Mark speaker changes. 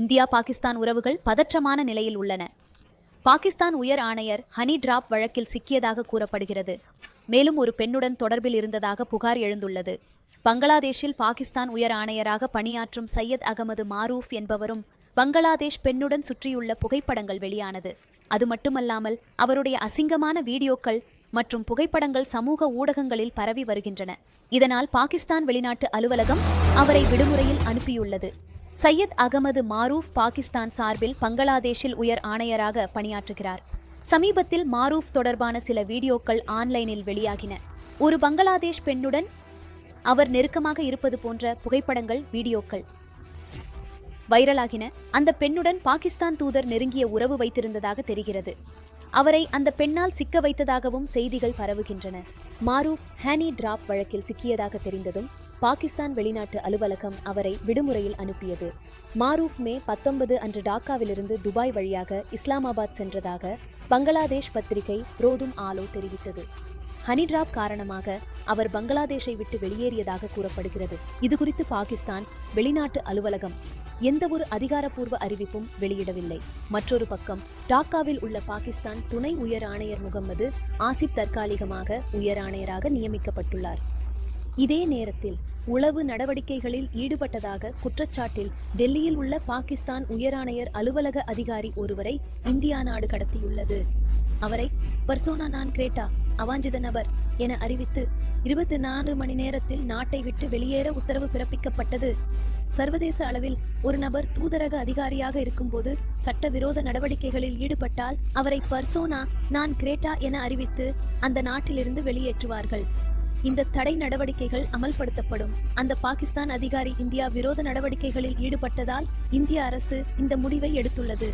Speaker 1: India Pakistan உறவுகள் பதற்றமான நிலையில் உள்ளன. பாகிஸ்தான் உயர் ஆணையர் ஹனி டிராப் வழக்கில் சிக்கியதாக கூறப்படுகிறது. மேலும் ஒரு பெண்ணுடன் தொடர்பில் இருந்ததாக புகார் எழுந்துள்ளது. பங்களாதேஷில் பாகிஸ்தான் உயர் ஆணையராக பணியாற்றும் சையத் அகமது மாரூஃப் என்பவரும் பங்களாதேஷ் பெண்ணுடன் சுற்றியுள்ள புகைப்படங்கள் வெளியானது. அது மட்டுமல்லாமல் அவருடைய அசிங்கமான வீடியோக்கள் மற்றும் புகைப்படங்கள் சமூக ஊடகங்களில் பரவி வருகின்றன. இதனால் பாகிஸ்தான் வெளிநாட்டு அலுவலகம் அவரை விடுமுறையில் அனுப்பியுள்ளது. சையத் அகமது மாரூஃப் பாகிஸ்தான் சார்பில் பங்களாதேஷில் உயர் ஆணையராக பணியாற்றுகிறார். சமீபத்தில் மாரூஃப் தொடர்பான சில வீடியோக்கள் ஆன்லைனில் வெளியாகின. ஒரு பங்களாதேஷ் பெண்ணுடன் அவர் நெருக்கமாக இருப்பது போன்ற புகைப்படங்கள் வீடியோக்கள் வைரலாகின. அந்த பெண்ணுடன் பாகிஸ்தான் தூதர் நெருங்கிய உறவு வைத்திருந்ததாக தெரிகிறது. அவரை அந்த பெண்ணால் சிக்க வைத்ததாகவும் செய்திகள் பரவுகின்றன. மாரூஃப் ஹேனி டிராப் வழக்கில் சிக்கியதாக தெரிந்ததும் பாகிஸ்தான் வெளிநாட்டு அலுவலகம் அவரை விடுமுறையில் அனுப்பியது. மாரூஃப் மே பத்தொன்பது அன்று டாக்காவிலிருந்து துபாய் வழியாக இஸ்லாமாபாத் சென்றதாக பங்களாதேஷ் பத்திரிகை ரோதும் ஆலோ தெரிவித்தது. ஹனி டிராப் காரணமாக அவர் பங்களாதேஷை விட்டு வெளியேறியதாக கூறப்படுகிறது. இதுகுறித்து பாகிஸ்தான் வெளிநாட்டு அலுவலகம் எந்த ஒரு அதிகாரப்பூர்வ அறிவிப்பும் வெளியிடவில்லை. மற்றொரு பக்கம் டாக்காவில் உள்ள பாகிஸ்தான் துணை உயர் ஆணையர் முகமது ஆசிப் தற்காலிகமாக உயர் ஆணையராக நியமிக்கப்பட்டுள்ளார். இதே நேரத்தில் உளவு நடவடிக்கைகளில் ஈடுபட்டதாக குற்றச்சாட்டில் டெல்லியில் உள்ள பாகிஸ்தான் உயராணையர் அலுவலக அதிகாரி ஒருவரை இந்தியா நாடு கடத்தியுள்ளது. அவரை பர்சோனா நான் கிரேட்டா அவாஞ்சித நபர் என அறிவித்து இருபத்தி நாலு மணி நேரத்தில் நாட்டை விட்டு வெளியேற உத்தரவு பிறப்பிக்கப்பட்டது. சர்வதேச அளவில் ஒரு நபர் தூதரக அதிகாரியாக இருக்கும்போது சட்டவிரோத நடவடிக்கைகளில் ஈடுபட்டால் அவரை பர்சோனா நான் கிரேட்டா என அறிவித்து அந்த நாட்டிலிருந்து வெளியேற்றுவார்கள். இந்த தடை நடவடிக்கைகள் அமல்படுத்தப்படும். அந்த பாகிஸ்தான் அதிகாரி இந்தியா விரோத நடவடிக்கைகளில் ஈடுபட்டதால் இந்திய அரசு இந்த முடிவை எடுத்துள்ளது.